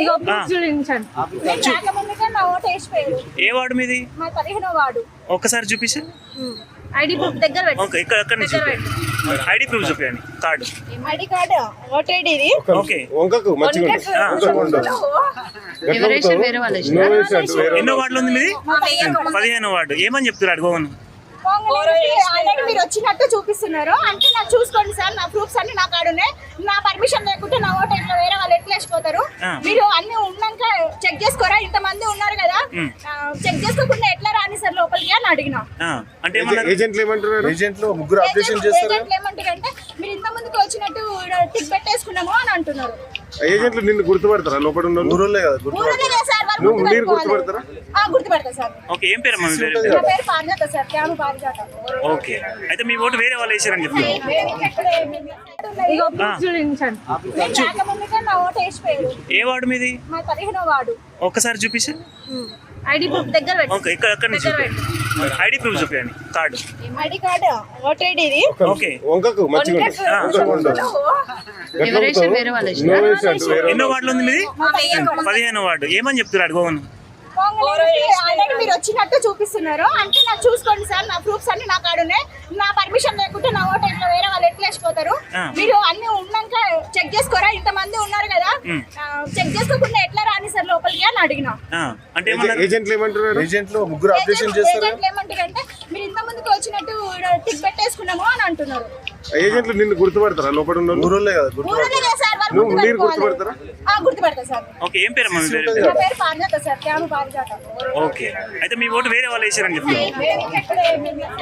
ఇగో ఏ ward మీది? మా పదిహేనో వాడు ఒక్కసారి చూపిస్తే? ఐడి ప్రూఫ్ దగ్గర ఇక్కడ ఎక్కడ నుంచి ఐడి ప్రూఫ్ చూపించండి కార్డు. ఐడి కార్డు ఇది. ఓకే. వంకకు మంచిగా. ఎవరేషన్ వేరే వాళ్ళు ఎన్నో వార్డులు ఉంది మీది? పదిహేను వార్డు ఏమని చెప్తున్నారు అడుగోను ఆల్రెడీ మీరు వచ్చినట్టు చూపిస్తున్నారు. అంటే నాకు చూసుకోండి సార్ నా ప్రూఫ్స్ అన్ని నా కాడున్నాయి. నా పర్మిషన్ లేకుంటే నా ఓటు ఎట్లా వేరే వాళ్ళు ఎట్లా వేసిపోతారు ఆ. మీరు అన్ని ఉన్నాక చెక్ చేసుకోరా ఇంతమంది ఉన్నారు కదా ఉమ్. చెక్ చేసుకోకుండా ఎట్లా రాని సార్ లోపలికి అని అడిగినా. అంటే ఏజెంట్లు ముగ్గురు చేస్తారు? ఏజెంట్లు ఏమంటారంటే మీరు ఇంత ముందుకు వచ్చినట్టు టిక్ పెట్టేసుకున్నాము అని అంటున్నారు. ఏజెంట్లు నిన్ను గుర్తుపడతారా? లోపల ఉన్న? ఊరోళ్ళే కదా గుర్తు ఊరిలో లేదు సార్ వాళ్ళు నువ్వు మీరు గుర్తుపెట్టుకోవాలి. గుర్తుపడతారా? ఆ, గుర్తుపడతా సార్. ఓకే ఏం పేరు మీ పేరు? నా పేరు పారిజాత సార్ క్యాము పారిజాత ఓకే అయితే మీ ఓటు వేరే వాళ్ళు వేసారని చెప్తున్నారు ఇగో నేను రాకముందుకే నా ఓటు వేసిపోయారు. ఏ వార్డు మీది? మా పదిహేనో వాడు ఒక్కసారి చూపిస్తే? ఐడి ప్రూఫ్ దగ్గర పెట్టు ఓకే ఇక్కడ ఎక్కడ నుంచి దగ్గర చూపి ఐడి ప్రూఫ్ చూపించండి కార్డు. ఐడి ఇది. ఓకే. వంకకు మంచిగా ఎన్నో వార్డులు ఉంది మీది? పదిహేను వార్డు. ఏమని చెప్తున్నారు ఆల్రెడీ మీరు వచ్చినట్టు చూపిస్తున్నారు. అంటే నాకు చూసుకోండి సార్ నా ప్రూఫ్స్ అన్ని నా కాడున్నాయి నా పర్మిషన్ లేకుంటే నా ఓటు వేరే వాళ్ళు ఎట్లా వేసిపోతారు ఆ. మీరు అన్ని ఉన్నాక చెక్ చేసుకోరా? ఇంతమంది ఉన్నారు కదా. అని అడిగినా. అంటే ఏజెంట్లు ఏజెంట్లు ముగ్గురు అప్డేషన్ చేస్తారు? ఏజెంట్లు మీరు ఇంత ముందుకు వచ్చినట్టు టిక్ పెట్టేసుకున్నాము అని అంటున్నారు. ఏజెంట్లు నిన్ను గుర్తుపడతారా? లోపల ఉన్న? ఊరోళ్ళే కదా నువ్వు మీరు. గుర్తుపడతారా? ఆ, గుర్తుపడతా సార్. ఓకే ఏం పేరు అమ్మా మీ పేరు? నా పేరు పారిజాత సార్ క్యాము పారిజాత ఓకే. అయితే మీ ఓటు వేరే వాళ్ళు వేసారని చెప్తున్నారు